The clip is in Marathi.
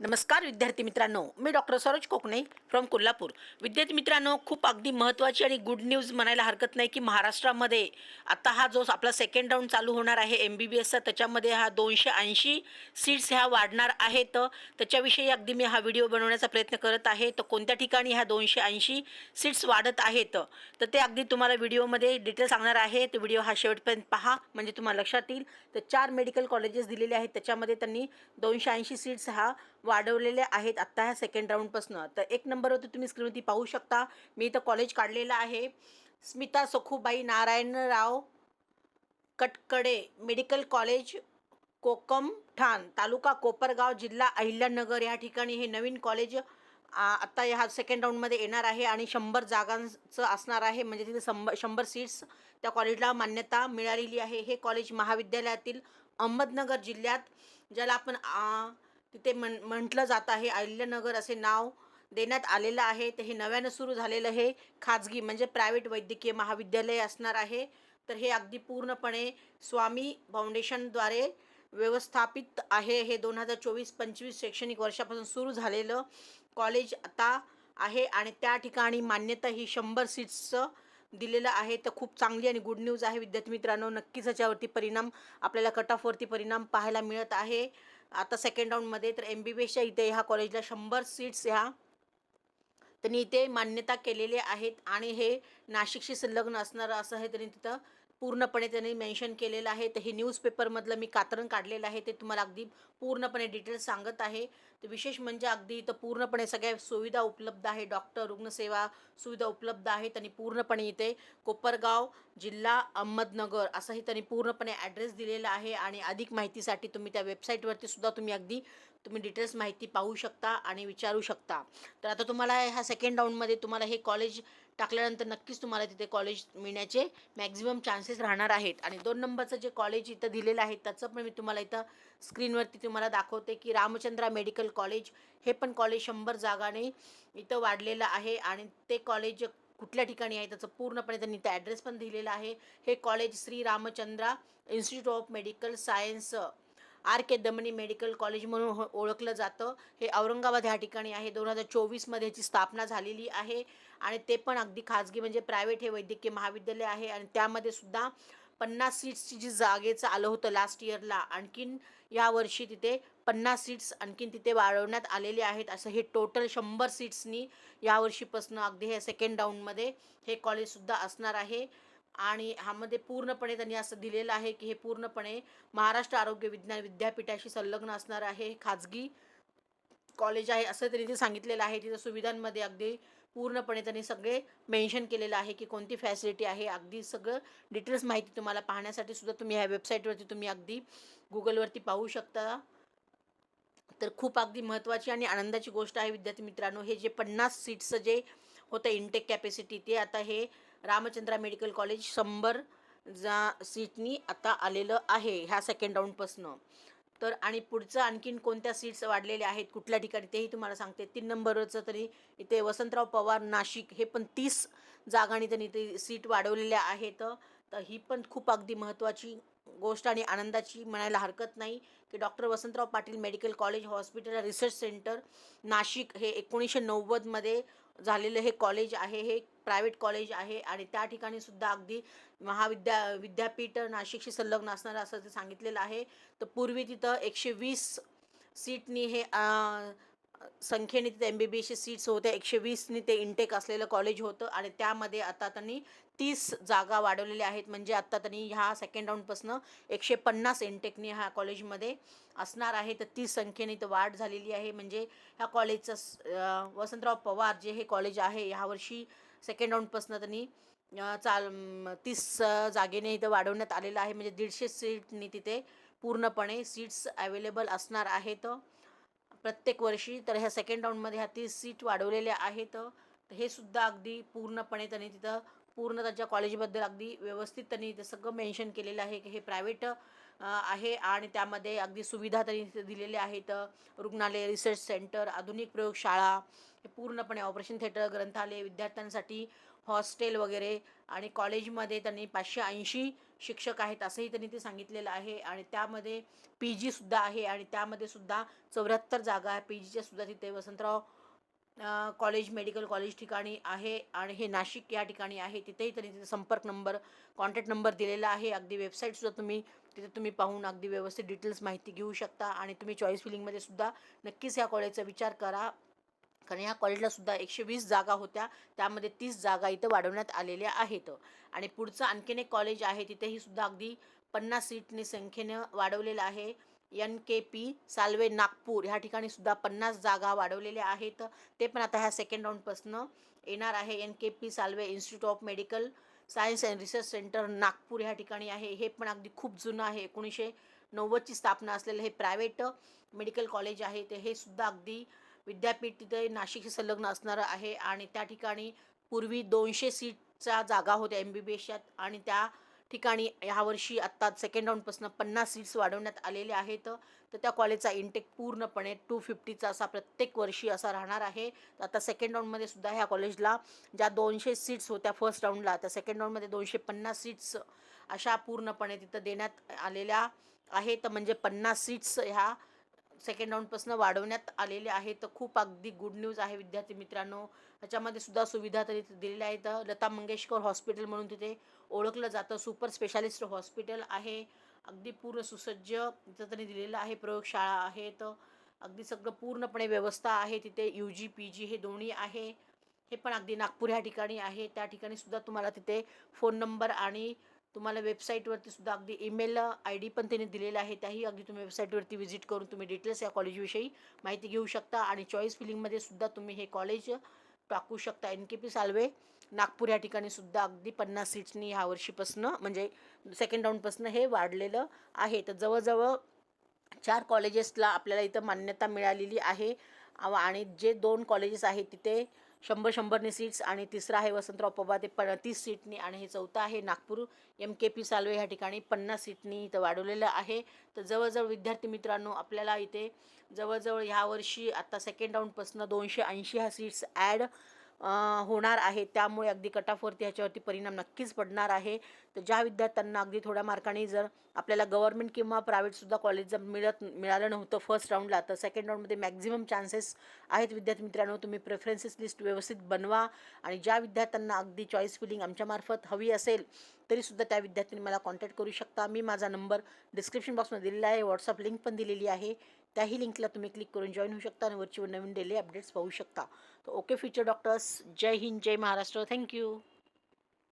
नमस्कार विद्यार्थी मित्रांनो. मी डॉक्टर सरोज कोकणे फ्रॉम कोल्हापूर. विद्यार्थी मित्रांनो खूप अगदी महत्त्वाची आणि गुड न्यूज म्हणायला हरकत नाही की महाराष्ट्रामध्ये आता हा जो आपला सेकंड राऊंड चालू होणार आहे एम बी बी एसचा त्याच्यामध्ये हा दोनशे ऐंशी सीट्स ह्या वाढणार आहेत. त्याच्याविषयी अगदी मी हा व्हिडिओ बनवण्याचा प्रयत्न करत आहे. तर कोणत्या ठिकाणी ह्या दोनशे ऐंशी सीट्स वाढत आहेत? तर ते अगदी तुम्हाला व्हिडिओमध्ये डिटेल सांगणार आहे. तर व्हिडिओ हा शेवटपर्यंत पहा म्हणजे तुम्हाला लक्षात येईल. तर चार मेडिकल कॉलेजेस दिलेले आहेत. त्याच्यामध्ये त्यांनी दोनशे ऐंशी सीट्स हा वाढवलेले आहेत आत्ता ह्या सेकंड राऊंडपासून तर एक नंबरवरती तुम्ही स्क्रीनवरती पाहू शकता. मी इथं कॉलेज काढलेलं आहे. Smita Sakhubai Narayanrao Katkade medical college Kokamthan taluka Kopargaon जिल्हा अहिल्यानगर. या ठिकाणी हे नवीन कॉलेज आत्ता ह्या सेकंड राऊंडमध्ये येणार आहे आणि शंभर जागांचं असणार आहे. म्हणजे तिथे शंभर शंभर सीट्स त्या कॉलेजला मान्यता मिळालेली आहे. हे कॉलेज महाविद्यालयातील अहमदनगर जिल्ह्यात ज्याला आपण आ, तिथे म्हण म्हटलं जात आहे अहिल्यानगर असे नाव देण्यात आलेलं आहे. तर हे नव्यानं सुरू झालेलं हे खाजगी म्हणजे प्रायव्हेट वैद्यकीय महाविद्यालय असणार आहे. तर हे अगदी पूर्णपणे स्वामी फाउंडेशनद्वारे व्यवस्थापित आहे. हे दोन हजार चोवीस पंचवीस शैक्षणिक वर्षापासून सुरू झालेलं कॉलेज आता आहे आणि त्या ठिकाणी मान्यता ही शंभर सीट्सचं दिलेलं आहे. तर खूप चांगली आणि गुड न्यूज आहे. विद्यार्थी मित्रांनो नक्कीच याच्यावरती परिणाम आपल्याला कट ऑफवरती परिणाम पाहायला मिळत आहे. आता सेकंड राऊंडमध्ये तर एम बी बी एसच्या इथे ह्या कॉलेजला शंभर सीट्स ह्या. त्यांनी इथे मान्यता केलेले आहेत. आणि हे नाशिकशी संलग्न असणारं असं हे त्यांनी तिथं पूर्णपणे त्यांनी मेन्शन केलेलं आहे. तर हे न्यूजपेपरमधलं मी कातरण काढलेलं आहे. ते तुम्हाला अगदी पूर्णपणे डिटेल्स सांगत आहे. तर विशेष म्हणजे अगदी इथं पूर्णपणे सगळ्या सुविधा उपलब्ध आहे. डॉक्टर रुग्णसेवा सुविधा उपलब्ध आहेत आणि पूर्णपणे इथे कोपरगाव जिल्हा अहमदनगर असंही त्यांनी पूर्णपणे ॲड्रेस दिलेला आहे. आणि अधिक माहितीसाठी तुम्ही त्या वेबसाईटवरती सुद्धा तुम्ही अगदी तुम्ही डिटेल्स माहिती पाहू शकता आणि विचारू शकता. तर आता तुम्हाला ह्या सेकंड राऊंडमध्ये तुम्हाला हे कॉलेज टाकल्यानंतर नक्कीच तुम्हाला तिथे कॉलेज मिळण्याचे मॅक्झिमम चान्सेस राहणार आहेत. आणि दोन नंबरचं जे कॉलेज इथं दिलेलं आहे त्याचं पण मी तुम्हाला इथं स्क्रीनवरती तुम्हाला दाखवते की रामचंद्रा मेडिकल कॉलेज हे पण कॉलेज शंभर जागाने इथं वाढलेलं आहे. आणि ते कॉलेज कुठल्या ठिकाणी आहे त्याचं पूर्णपणे त्यांनी इथं ॲड्रेस पण दिलेला आहे. हे college Shri Ramchandra institute of medical science R K Damani medical college म्हणून हो- ओळखलं जातं. हे औरंगाबाद ह्या ठिकाणी आहे. दोन हजार चोवीसमध्ये याची स्थापना झालेली आहे. आणि ते पण अगदी खाजगी म्हणजे प्रायव्हेट हे वैद्यकीय महाविद्यालय आहे. आणि त्यामध्ये सुद्धा पन्नास सीट्सची जी जागेचं आलं होतं लास्ट इयरला आणखीन यावर्षी तिथे पन्नास सीट्स आणखीन तिथे वाढवण्यात आलेले आहेत. असं हे टोटल शंभर सीट्सनी यावर्षीपासून अगदी हे सेकंड राऊंडमध्ये हे कॉलेजसुद्धा असणार आहे. आणि ह्यामध्ये पूर्णपणे त्यांनी असं दिलेलं आहे की हे पूर्णपणे महाराष्ट्र आरोग्य विज्ञान विद्यापीठाशी संलग्न असणार आहे. खाजगी कॉलेज आहे असं त्यांनी ते सांगितलेलं आहे. तिथं सुविधांमध्ये अगदी पूर्णपणे त्यांनी सगळे मेन्शन केलेलं आहे की कोणती फॅसिलिटी आहे. अगदी सगळं डिटेल्स माहिती तुम्हाला पाहण्यासाठी सुद्धा तुम्ही ह्या वेबसाईटवरती तुम्ही अगदी गुगलवरती पाहू शकता. तर खूप अगदी महत्त्वाची आणि आनंदाची गोष्ट आहे विद्यार्थी मित्रांनो. हे जे पन्नास सीट्सचं जे होतं इंटेक कॅपॅसिटी ते आता हे रामचंद्रा मेडिकल कॉलेज शंभर जा सीटनी आता आलेलं आहे ह्या सेकंड राऊंडपासनं तर आणि पुढचं आणखीन कोणत्या सीट्स वाढलेल्या आहेत कुठल्या ठिकाणी तेही तुम्हाला सांगते. तीन नंबरचं तरी इथे वसंतराव पवार नाशिक हे पण तीस जागांनी त्यांनी ते सीट वाढवलेल्या आहेत. तर ही पण खूप अगदी महत्त्वाची गोष्ट आणि आनंदाची म्हणायला हरकत नाही की doctor Vasantrao Patil medical college hospital research centre Nashik हे एकोणीसशे नव्वदमध्ये झालेलं हे कॉलेज आहे हे प्रायव्हेट कॉलेज आहे आणि त्या ठिकाणी सुद्धा अगदी महाविद्या विद्यापीठ नाशिकशी संलग्न असणारं असं ते सांगितलेलं आहे. तर पूर्वी तिथं एकशे वीस सीटनी हे संख्येने तिथे एम बी बी एसची सीट्स होत्या. एकशे वीसनी ते इंटेक असलेलं कॉलेज होतं आणि त्यामध्ये आता त्यांनी तीस जागा वाढवलेल्या आहेत. म्हणजे आत्ता त्यांनी ह्या सेकंड राऊंडपासनं एकशे पन्नास इंटेकनी ह्या कॉलेजमध्ये असणार आहे. तर तीस संख्येने इथं वाढ झालेली आहे. म्हणजे ह्या कॉलेजचं वसंतराव पवार जे हे कॉलेज आहे ह्यावर्षी सेकंड राऊंडपासनं त्यांनी चाल तीस जागेने इथं वाढवण्यात आलेलं आहे. म्हणजे दीडशे सीटनी तिथे पूर्णपणे सीट्स अवेलेबल असणार आहेत. प्रत्येक वर्षी तर ह्या सेकंड राऊंडमध्ये ह्या तीस सीट वाढवलेल्या आहेत. तर हे सुद्धा अगदी पूर्णपणे त्यांनी तिथं पूर्ण त्यांच्या कॉलेजबद्दल अगदी व्यवस्थित त्यांनी ते सगळं मेन्शन केलेलं आहे की हे प्रायव्हेट आहे आणि त्यामध्ये अगदी सुविधा त्यांनी तिथे दिलेल्या आहेत. रुग्णालय रिसर्च सेंटर आधुनिक प्रयोगशाळा हे पूर्णपणे ऑपरेशन थिएटर ग्रंथालय विद्यार्थ्यांसाठी हॉस्टेल वगैरे आणि कॉलेजमध्ये त्यांनी पाचशे ऐंशी शिक्षक आहेत असंही त्यांनी ते सांगितलेलं आहे. आणि त्यामध्ये पी जीसुद्धा आहे आणि त्यामध्ये सुद्धा चौऱ्याहत्तर जागा आहे. पी जीच्या सुद्धा तिथे वसंतराव कॉलेज मेडिकल कॉलेज ठिकाणी आहे आणि हे नाशिक या ठिकाणी आहे. तिथेही त्यांनी तिथे संपर्क नंबर कॉन्टॅक्ट नंबर दिलेला आहे. अगदी वेबसाईटसुद्धा तुम्ही तिथे तुम्ही पाहून अगदी व्यवस्थित डिटेल्स माहिती घेऊ शकता. आणि तुम्ही चॉईस फिलिंगमध्ये सुद्धा नक्कीच या कॉलेजचा विचार करा. कारण ह्या कॉलेजला सुद्धा एकशे वीस जागा होत्या. त्यामध्ये तीस जागा इथं वाढवण्यात आलेल्या आहेत. आणि पुढचं आणखीन एक कॉलेज आहे तिथेही सुद्धा अगदी पन्नास सीटने संख्येनं वाढवलेलं आहे. N K P Salve Nagpur ह्या ठिकाणी सुद्धा पन्नास जागा वाढवलेल्या आहेत. ते पण आता ह्या सेकंड राऊंडपासनं येणार आहे. N K P Salve institute of medical science and research centre Nagpur ह्या ठिकाणी आहे. हे पण अगदी खूप जुनं आहे. एकोणीसशे नव्वदची स्थापना असलेलं हे प्रायव्हेट मेडिकल कॉलेज आहे. ते हे सुद्धा अगदी विद्यापीठ तिथे नाशिकशी संलग्न असणारं आहे आणि त्या ठिकाणी पूर्वी दोनशे सीटचा जागा होत्या एम बी बी एसच्या आणि त्या ठिकाणी ह्यावर्षी आत्ता सेकंड राऊंडपासून पन्नास सीट्स वाढवण्यात आलेले आहेत. तर त्या कॉलेजचा इंटेक पूर्णपणे टू फिफ्टीचा असा प्रत्येक वर्षी असा राहणार आहे. तर आता सेकंड राऊंडमध्ये सुद्धा ह्या कॉलेजला ज्या दोनशे सीट्स होत्या फर्स्ट राऊंडला त्या सेकंड राऊंडमध्ये दोनशे पन्नास सीट्स अशा पूर्णपणे तिथं देण्यात आलेल्या आहेत. म्हणजे पन्नास सीट्स ह्या सेकंड राऊंडपासून वाढवण्यात आलेले आहेत. तर खूप अगदी गुड न्यूज आहे विद्यार्थी मित्रांनो. ह्याच्यामध्ये सुद्धा सुविधा तरी दिलेल्या आहेत. लता मंगेशकर हॉस्पिटल म्हणून तिथे ओळखलं जातं. सुपर स्पेशालिस्ट हॉस्पिटल आहे. अगदी पूर्ण सुसज्ज तिथं त्यांनी दिलेलं आहे. प्रयोगशाळा आहेत अगदी सगळं पूर्णपणे व्यवस्था आहे. तिथे यू जी पी जी हे दोन्ही आहे. हे पण अगदी नागपूर ह्या ठिकाणी आहे. त्या ठिकाणी सुद्धा तुम्हाला तिथे फोन नंबर आणि तुम्हाला वेबसाईटवरती सुद्धा अगदी ईमेल आय डी पण त्यांनी दिलेला आहे. त्याही अगदी तुम्ही वेबसाईटवरती व्हिजिट करून तुम्ही डिटेल्स या कॉलेजविषयी माहिती घेऊ शकता आणि चॉईस फिलिंगमध्ये सुद्धा तुम्ही हे कॉलेज टाकू शकता. N K P Salve Nagpur या ठिकाणी सुद्धा अगदी पन्नास सीट्सनी ह्या वर्षीपासनं म्हणजे सेकंड राऊंडपासनं हे वाढलेलं आहे. तर जवळजवळ चार कॉलेजेसला आपल्याला इथं मान्यता मिळालेली आहे. आणि जे दोन कॉलेजेस आहेत तिथे शंभर शंभरनी सीट्स आणि तिसरं आहे वसंतराव पबा ते प तीस सीटनी आणि हे चौथं आहे Nagpur. M K P Salve ह्या ठिकाणी पन्नास सीटनी इथं वाढवलेलं आहे. तर जवळजवळ विद्यार्थी मित्रांनो आपल्याला इथे जवळजवळ ह्या वर्षी सेकंड राऊंडपासून दोनशे ऐंशी ह्या सीट्स ॲड होणार आहे. त्यामुळे अगदी कटाफवरती ह्याच्यावरती परिणाम नक्कीच पडणार आहे. तर ज्या विद्यार्थ्यांना अगदी थोड्या मार्काने जर आपल्याला गव्हर्नमेंट किंवा प्रायव्हेटसुद्धा कॉलेज जर मिळत मिळालं नव्हतं फर्स्ट राऊंडला तर सेकंड राऊंडमध्ये मॅक्झिमम चान्सेस आहेत विद्यार्थी मित्रांनो. तुम्ही प्रेफरन्सेस लिस्ट व्यवस्थित बनवा आणि ज्या विद्यार्थ्यांना अगदी चॉईस फिलिंग आमच्यामार्फत हवी असेल तरीसुद्धा त्या विद्यार्थ्यांनी मला कॉन्टॅक्ट करू शकता. मी माझा नंबर डिस्क्रिप्शन बॉक्समध्ये दिलेला आहे. व्हॉट्सअप लिंक पण दिलेली आहे. त्याही लिंकला तुम्ही क्लिक करून जॉईन होऊ शकता आणि वरची नवीन डेली अपडेट्स पाहू शकता. तर ओके फ्युचर डॉक्टर्स जय हिंद जय महाराष्ट्र. Thank you